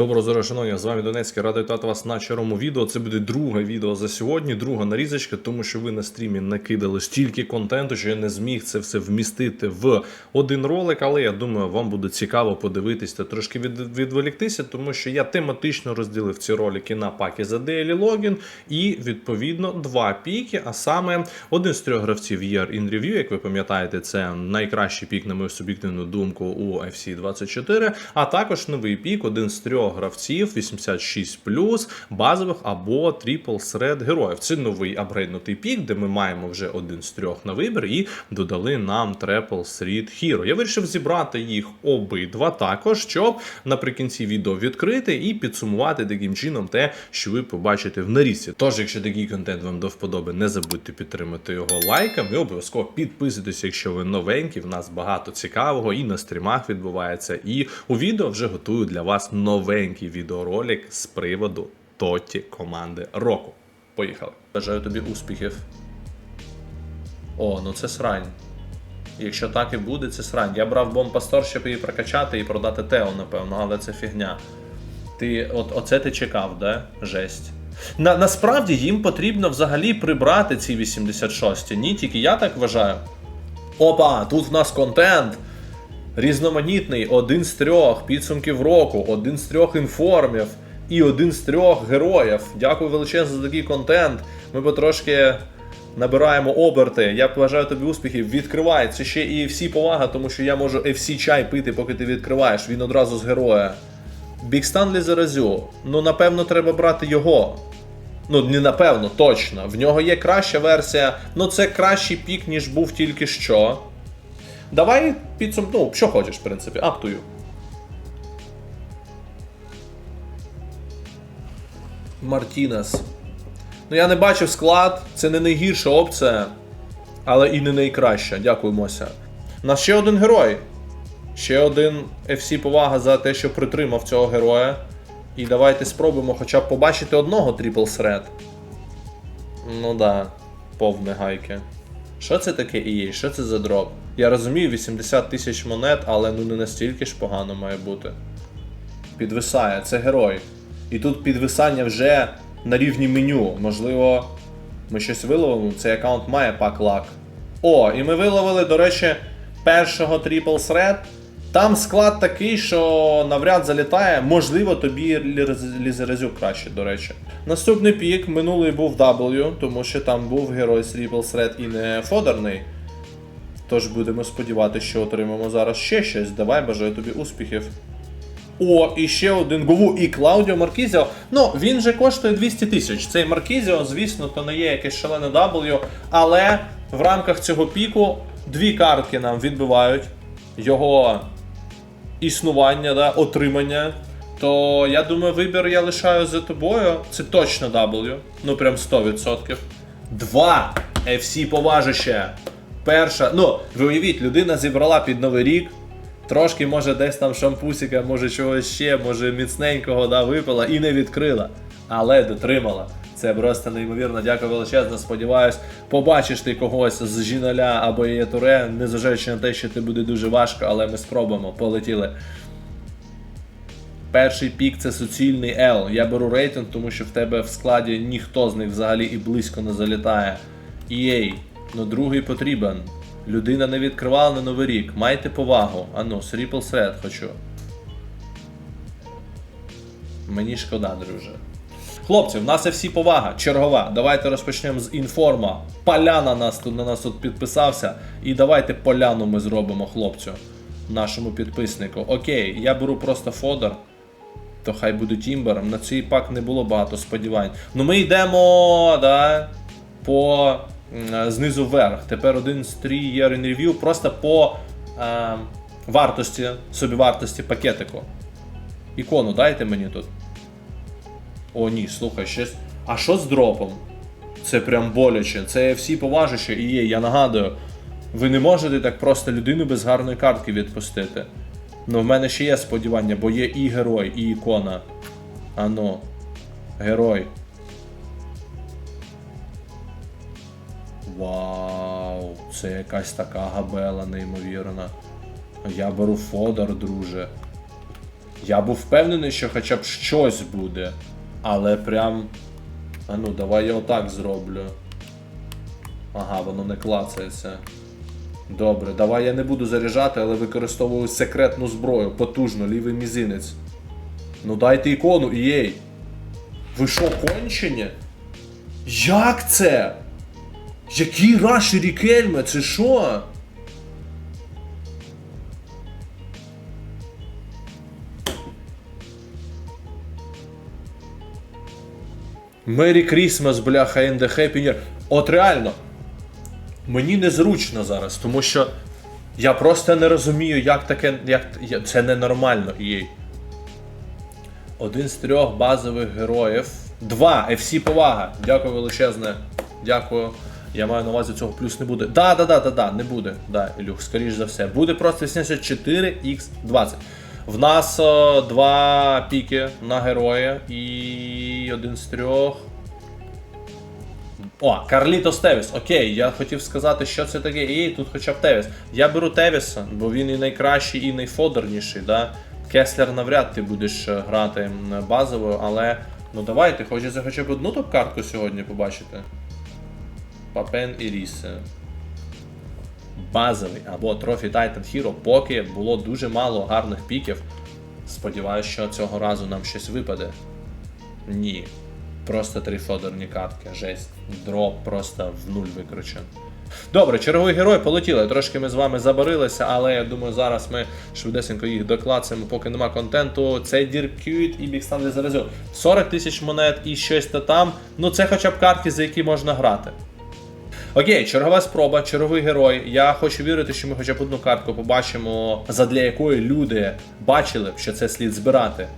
Доброго здоров'я, шановні, з вами Донецький, радий вітати вас на червому відео. Це буде друге відео за сьогодні, друга нарізочка, тому що ви на стрімі накидали стільки контенту, що я не зміг це все вмістити в один ролик. Але я думаю, вам буде цікаво подивитись та трошки від, відволіктися, тому що я тематично розділив ці ролики на паки за Daily Login і відповідно два піки. А саме один з трьох гравців Year in Review, як ви пам'ятаєте, це найкращий пік, на мою суб'єктивну думку, у FC 24, а також новий пік, один з трьох гравців 86 базових або трипл серед героїв. Це новий апгрейднутий пік, де ми маємо вже один з трьох на вибір, і додали нам Triple Threat Hero. Я вирішив зібрати їх обидва також, щоб наприкінці відео відкрити і підсумувати таким чином те, що ви побачите в нарізці. Тож, якщо такий контент вам до вподоби, не забудьте підтримати його лайками. І обов'язково підписуйтесь, якщо ви новенькі. В нас багато цікавого і на стрімах відбувається. І у відео вже готую для вас новенький відеоролик з приводу Тоті команди року. Поїхали. Бажаю тобі успіхів. О, ну це срань. Якщо так і буде, це срань. Я брав бомбастор, щоб її прокачати і продати Тео, напевно, але це фігня. Ти от, оце ти чекав, да? Жесть. На, насправді їм потрібно взагалі прибрати ці 86 Ні, тільки я так вважаю. Опа, тут в нас контент. Різноманітний, один з трьох підсумків року, один з трьох інформів і один з трьох героїв. Дякую величезно за такий контент. Ми потрошки набираємо оберти. Я бажаю тобі успіхів. Відкривай. Це ще і всі повага, тому що я можу FC чай пити, поки ти відкриваєш. Він одразу з героя. Бікстан Заразю. Ну, напевно, треба брати його. Ну, не напевно, точно. В нього є краща версія. Ну, це кращий пік, ніж був тільки що. Давай підсум... Ну, що хочеш, в принципі, you. Мартінес. Ну, я не бачив склад, це не найгірша опція, але і не найкраща. Дякую, Мося. У нас ще один герой. Ще один FC повага за те, що притримав цього героя. І давайте спробуємо хоча б побачити одного трипл сред. Ну да, повне гайки. Що це таке і є? Що це за дроп? Я розумію, 80 тисяч монет, але ну не настільки ж погано має бути. Підвисає, це герой. І тут підвисання вже на рівні меню. Можливо, ми щось виловимо. Цей аккаунт має пак лак. О, і ми виловили, до речі, першого Triple Threat. Там склад такий, що навряд залітає. Можливо, тобі лізерезюк краще, до речі. Наступний пік, минулий був W, тому що там був герой з Triple Threat і не фодерний. Тож будемо сподіватися, що отримаємо зараз ще щось. Давай, бажаю тобі успіхів. О, і ще один Гову і Клаудіо Маркізіо. Ну, він же коштує 200 тисяч. Цей Маркізіо, звісно, то не є якесь шалене W, але в рамках цього піку дві картки нам відбивають його існування, да, отримання. То я думаю, вибір я лишаю за тобою. Це точно W. Ну прям 100%. Два FC поважище. Перша. Ну, ви уявіть, людина зібрала під новий рік. Трошки, може, десь там шампусика, може чогось ще, може міцненького да, випила і не відкрила. Але дотримала. Це просто неймовірно. Дякую величезно. Сподіваюсь, побачиш ти когось з Жіналя або Єтуре, незважаючи на те, що це буде дуже важко, але ми спробуємо. Полетіли. Перший пік це суцільний L. Я беру рейтинг, тому що в тебе в складі ніхто з них взагалі і близько не залітає. EA. Ну другий потрібен. Людина не відкривала на новий рік. Майте повагу. Ану, Triple Threat хочу. Мені шкода, друже. Хлопці, в нас є всі повага, чергова. Давайте розпочнемо з інформа. Поляна нас тут на нас тут підписався. І давайте поляну ми зробимо хлопцю, нашому підписнику. Окей, я беру просто фодер. То хай буде тімбером. На цей пак не було багато сподівань. Ну ми йдемо, да, по знизу вверх. Тепер один з 3 year in review просто по е, вартості, собівартості пакетику. Ікону дайте мені тут. О, ні, слухай, щось. А що з дропом? Це прям боляче. Це всі поважище і є. Я нагадую, ви не можете так просто людину без гарної картки відпустити. Ну, в мене ще є сподівання, бо є і герой, і ікона. Ано. Герой. Вау, це якась така габела неймовірна. Я беру фодор, друже. Я був впевнений, що хоча б щось буде. Але прям. А ну, давай я отак зроблю. Ага, воно не клацається. Добре, давай я не буду заряджати, але використовую секретну зброю, потужно, лівий мізинець. Ну дайте ікону, і єй. Ви що, кончені? Як це? Який раш Рікельме? Це що? Мері Крісмас, бляха, and the Happy Year. От реально, мені незручно зараз, тому що я просто не розумію, як таке. Як, це ненормально їй. Один з трьох базових героїв. Два. FC повага. Дякую величезне. Дякую. Я маю на увазі цього плюс не буде. Да, да, да, да, да, не буде. Да, Ілюх, скоріш за все. Буде просто 74x20. В нас о, два піки на героя і один з трьох. О, Карлітос Тевіс. Окей, я хотів сказати, що це таке. І тут хоча б Тевіс. Я беру Тевіса, бо він і найкращий, і найфодерніший. Да? Кеслер навряд ти будеш е, грати базовою, але ну давайте, хочеться хоча б одну топ-картку сьогодні побачити. Папен і Рісе. Базовий або Trophy Titan Hero, поки було дуже мало гарних піків. Сподіваюсь, що цього разу нам щось випаде. Ні. Просто три фодерні картки. Жесть. Дроп просто в нуль викручен. Добре, черговий герой полетіли. Трошки ми з вами забарилися, але я думаю, зараз ми швидесенько їх доклацаємо, поки нема контенту. Це Діркют і Бікстан Зарезю. 40 тисяч монет і щось то там. Ну це хоча б картки, за які можна грати. Окей, чергова спроба, черговий герой. Я хочу вірити, що ми хоча б одну картку побачимо, задля якої люди бачили б, що це слід збирати.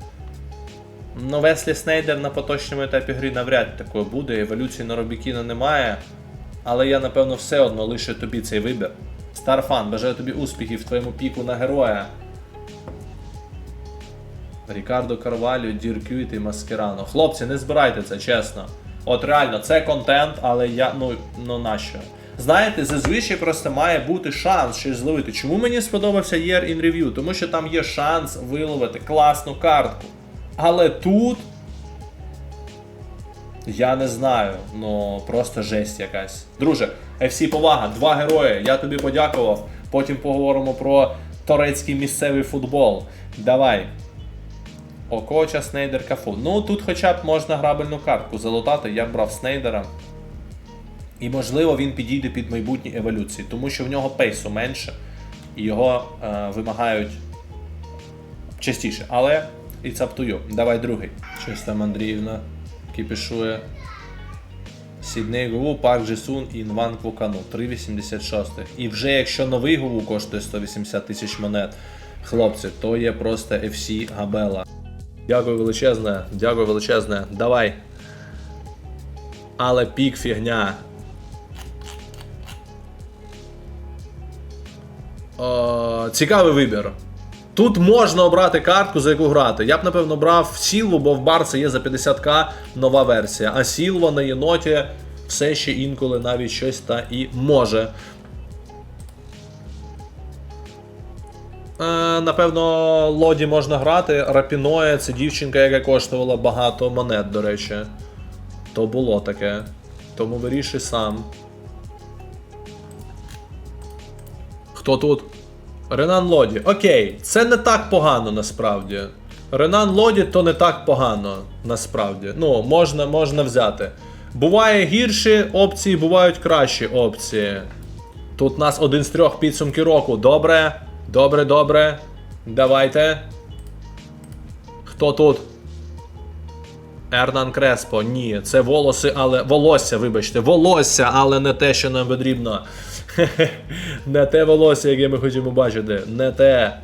Ну, Веслі Снейдер на поточному етапі гри навряд такої буде, еволюції на Робікіна немає. Але я напевно все одно лише тобі цей вибір. Старфан, бажаю тобі успіхів в твоєму піку на героя. Рікардо Карвалю, Діркют і Маскерано. Хлопці, не збирайте це, чесно. От реально, це контент, але я. ну, ну нащо? Знаєте, зазвичай просто має бути шанс щось зловити. Чому мені сподобався Year in Review? Тому що там є шанс виловити класну картку. Але тут. Я не знаю, ну просто жесть якась. Друже, FC повага, два герої. Я тобі подякував. Потім поговоримо про турецький місцевий футбол. Давай. Окоча, Снейдер, Кафу. Ну тут хоча б можна грабельну картку залутати. Я б брав Снейдера. І можливо він підійде під майбутні еволюції, тому що в нього пейсу менше і його е, вимагають частіше. Але it's up to you. Давай другий. Щось там Андріївна кіпішує. Сідней Гову, Парк Джесун і Інван Квокану. 3,86. І вже якщо новий Гову коштує 180 тисяч монет, хлопці, то є просто FC Габела. Дякую величезне, дякую величезне. Давай. Але пік фігня. О, цікавий вибір. Тут можна обрати картку, за яку грати. Я б, напевно, брав Сілву, бо в Барса є за 50к нова версія. А Сілва на єноті все ще інколи навіть щось та і може. Напевно, лоді можна грати. Рапіноє це дівчинка, яка коштувала багато монет, до речі. То було таке. Тому вирішуй сам. Хто тут? Ренан Лоді. Окей, це не так погано насправді. Ренан Лоді то не так погано насправді. Ну, можна, можна взяти. Буває гірші опції, бувають кращі опції. Тут у нас один з трьох підсумки року. Добре. Добре, добре. Давайте. Хто тут? Ернан Креспо. Ні, це волоси, але. Волосся, вибачте, волосся, але не те, що нам потрібно. Не те волосся, яке ми хочемо бачити. Не те.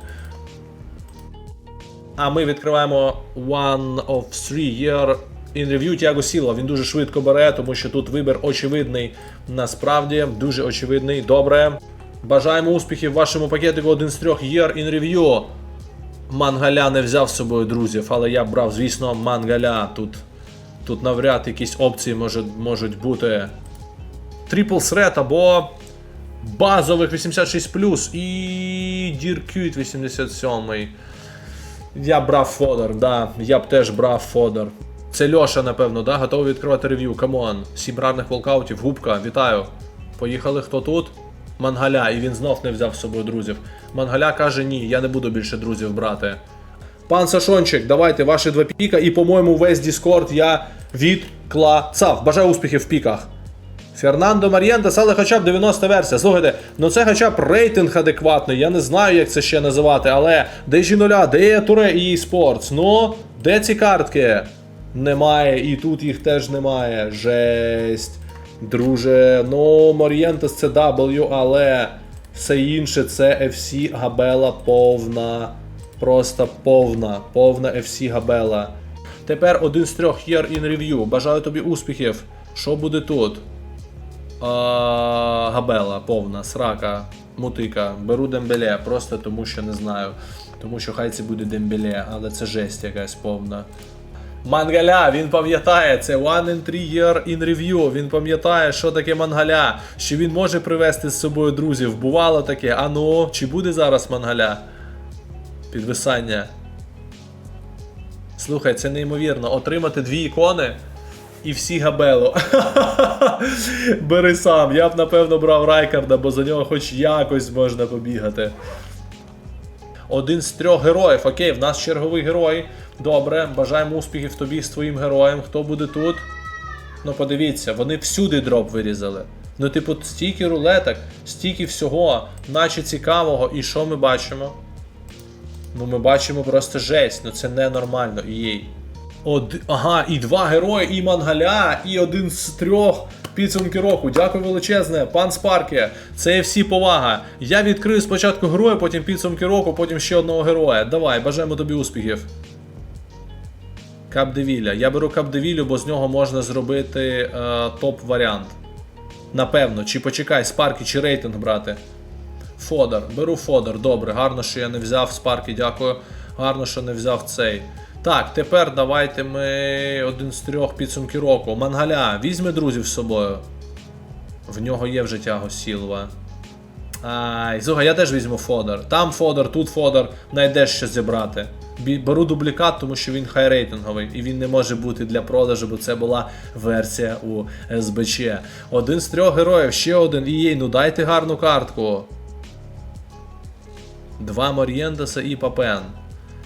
А ми відкриваємо One of Three Year Review Тіаго Сілва. Він дуже швидко бере, тому що тут вибір очевидний. Насправді, дуже очевидний. Добре. Бажаємо успіхів вашому пакетику один з трьох Year in Review. Мангаля не взяв з собою друзів, але я брав, звісно, мангаля. Тут, тут навряд якісь опції може, можуть бути. Triple Threat або базових 86 і Діркют 87. Я брав Фодор, да. Я б теж брав Фодор. Це Льоша, напевно, да? Готовий відкривати рев'ю. Камон. Сім ранних волкаутів. Губка, вітаю. Поїхали, хто тут? Мангаля, і він знов не взяв з собою друзів. Мангаля каже: ні, я не буду більше друзів брати. Пан Сашончик, давайте ваші два піка, і, по-моєму, весь Діскорд я відклацав. Бажаю успіхів в піках. Фернандо Мар'єнтес, але хоча б 90 версія. Слухайте, ну це хоча б рейтинг адекватний. Я не знаю, як це ще називати, але де Жінуля, де Туре і Sports? Ну, де ці картки? Немає, і тут їх теж немає. Жесть. Друже, ну Мор'єнтес це W, але все інше це FC Габела повна. Просто повна, повна FC Габела. Тепер один з трьох year in review. Бажаю тобі успіхів. Що буде тут? А, Габела, повна, срака, мутика. Беру Дембеле, просто тому що не знаю. Тому що хай це буде Дембеле, але це жесть якась повна. Мангаля, він пам'ятає, це one in three year in review. Він пам'ятає, що таке мангаля, що він може привезти з собою друзів. Бувало таке. А ну, чи буде зараз мангаля? Підвисання. Слухай, це неймовірно. Отримати дві ікони і всі габело. Бери сам. Я б напевно брав Райкарда, бо за нього хоч якось можна побігати. Один з трьох героїв. Окей, в нас черговий герой. Добре, бажаємо успіхів тобі з твоїм героєм. Хто буде тут? Ну подивіться, вони всюди дроп вирізали. Ну, типу, стільки рулеток, стільки всього, наче цікавого, і що ми бачимо? Ну, ми бачимо просто жесть, ну це ненормально, їй. Од... Ага, і два герої, і мангаля, і один з трьох підсумки року. Дякую величезне, пан Спарке. Це всі повага. Я відкрию спочатку героя, потім підсумки року, потім ще одного героя. Давай, бажаємо тобі успіхів. Капдевіля. Я беру Капдевілю, бо з нього можна зробити е, топ-варіант. Напевно, чи почекай, Спарки, чи рейтинг брати. Фодор. Беру Фодор. Добре, гарно, що я не взяв Спарки, дякую. Гарно, що не взяв цей. Так, тепер давайте ми один з трьох підсумки року. Мангаля, візьми друзів з собою. В нього є вже тяго Сілва. Ай, слухай, я теж візьму Фодор. Там Фодор, тут Фодор, знайдеш що зібрати. Беру дублікат, тому що він хайрейтинговий, і він не може бути для продажу, бо це була версія у СБЧ. Один з трьох героїв, ще один. І їй, ну дайте гарну картку. Два Мор'єндеса і Папен.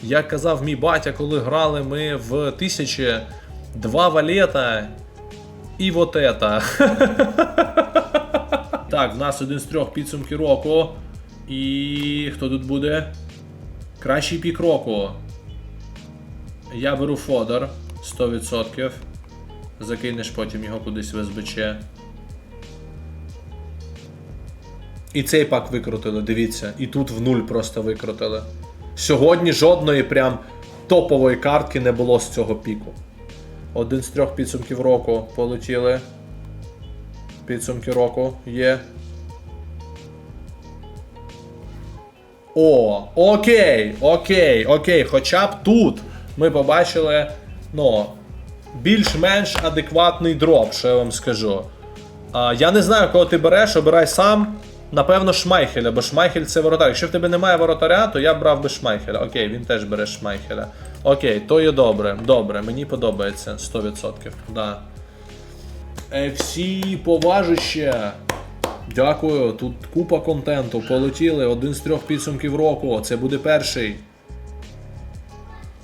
Як казав мій батя, коли грали ми в тисячі, два валета і вот это. Так, в нас один з трьох підсумків року. І хто тут буде? Кращий пік року. Я беру Фодор 100%. Закинеш потім його кудись в СБЧ. І цей пак викрутили, дивіться. І тут в нуль просто викрутили. Сьогодні жодної прям топової картки не було з цього піку. Один з трьох підсумків року полетіли. Підсумки року є. О, окей, окей, окей. Хоча б тут ми побачили, ну, більш-менш адекватний дроп, що я вам скажу. А, я не знаю, кого ти береш, обирай сам. Напевно, Шмайхеля, бо Шмайхель це воротар. Якщо в тебе немає воротаря, то я брав би Шмайхеля. Окей, він теж бере Шмайхеля. Окей, то є добре. Добре, мені подобається 100%. Да. FC поважище. Дякую. Тут купа контенту. Полетіли. Один з трьох підсумків року. Це буде перший.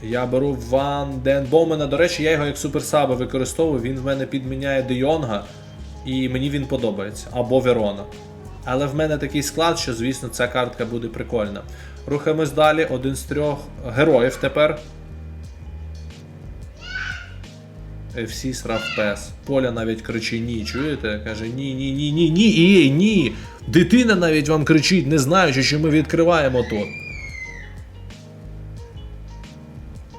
Я беру Ван Ден Бомена. До речі, я його як суперсаби використовую. Він в мене підміняє Де. І мені він подобається. Або Верона. Але в мене такий склад, що, звісно, ця картка буде прикольна. Рухаємось далі. Один з трьох героїв тепер. FC срав пес. Поля навіть кричить ні, чуєте? Каже ні, ні, ні, ні, ні, ей, ні. Дитина навіть вам кричить, не знаючи, що ми відкриваємо тут.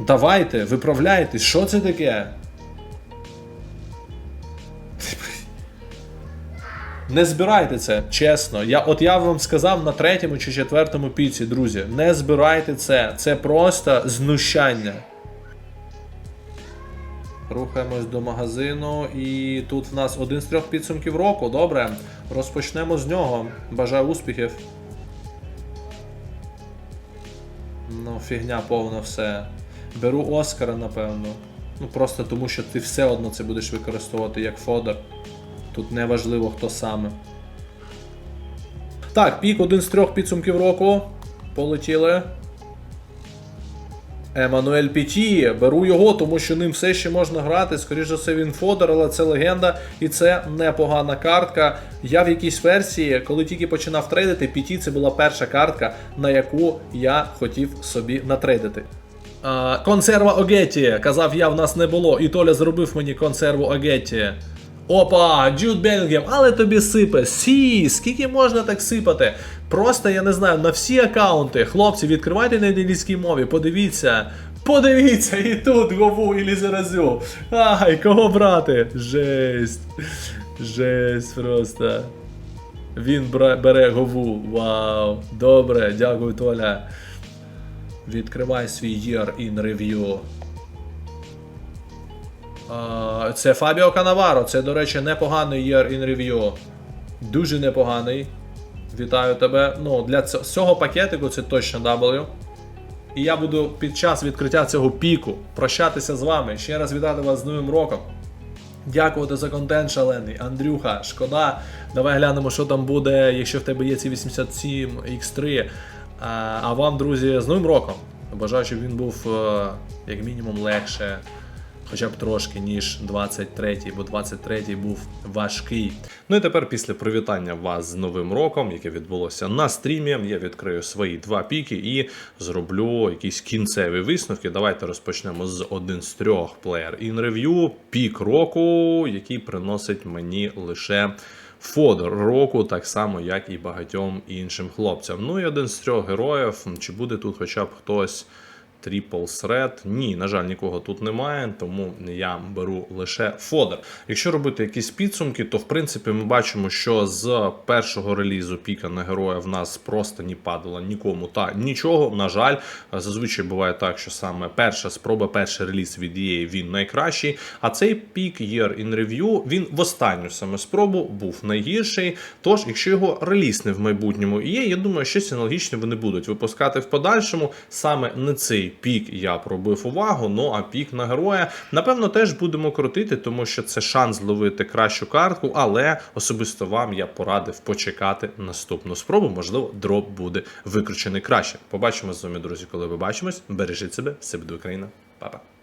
Давайте, виправляйтесь, що це таке? Не збирайте це, чесно. Я, от я вам сказав на третьому чи четвертому піці, друзі. Не збирайте це. Це просто знущання. Рухаємось до магазину, і тут в нас один з трьох підсумків року. Добре. Розпочнемо з нього. Бажаю успіхів. Ну, фігня повна все. Беру Оскара, напевно. Ну просто тому, що ти все одно це будеш використовувати як фодер. Тут не важливо, хто саме. Так, пік один з трьох підсумків року. Полетіли. Еммануель Піті. Беру його, тому що ним все ще можна грати. Скоріше все, він фодер, але це легенда, і це непогана картка. Я в якійсь версії, коли тільки починав трейдити, Піті це була перша картка, на яку я хотів собі натрейдити. Консерва Огетті. Казав я, в нас не було. І Толя зробив мені консерву Огетті. Опа, Джуд Белінгем, але тобі сипе. Сі, скільки можна так сипати? Просто я не знаю, на всі аккаунти. Хлопці, відкривайте на англійській мові, подивіться. Подивіться, і тут Гову і Лізеразю. Ай, кого брати? Жесть. Жесть просто. Він бере Гову. Вау. Добре, дякую, Толя. Відкривай свій Year in Review. Це Фабіо Канаваро. Це, до речі, непоганий Year in Review. Дуже непоганий. Вітаю тебе. Ну, для цього пакетику це точно W. І я буду під час відкриття цього піку прощатися з вами. Ще раз вітати вас з Новим роком. Дякувати за контент шалений. Андрюха, шкода. Давай глянемо, що там буде, якщо в тебе є ці 87 X3. А, а вам, друзі, з Новим роком. Бажаю, щоб він був е, як мінімум легше, хоча б трошки, ніж 23-й, бо 23-й був важкий. Ну і тепер, після привітання вас з Новим роком, яке відбулося на стрімі, я відкрию свої два піки і зроблю якісь кінцеві висновки. Давайте розпочнемо з один з трьох Player in Review, пік року, який приносить мені лише. Фодор року, так само, як і багатьом іншим хлопцям. Ну і один з трьох героїв. Чи буде тут хоча б хтось Triple Threat? Ні, на жаль, нікого тут немає, тому я беру лише фодер. Якщо робити якісь підсумки, то в принципі ми бачимо, що з першого релізу піка на героя в нас просто не падало нікому та нічого. На жаль, зазвичай буває так, що саме перша спроба, перший реліз від EA він найкращий. А цей пік Year in Review, він в останню саме спробу був найгірший. Тож, якщо його релізне в майбутньому є, я думаю, щось аналогічне вони будуть випускати в подальшому. Саме не цей пік я пробив увагу. Ну а пік на героя, напевно, теж будемо крутити, тому що це шанс зловити кращу картку, але особисто вам я порадив почекати наступну спробу. Можливо, дроп буде викручений краще. Побачимо з вами, друзі, коли ви бачимось. Бережіть себе, все буде Україна, Па-па.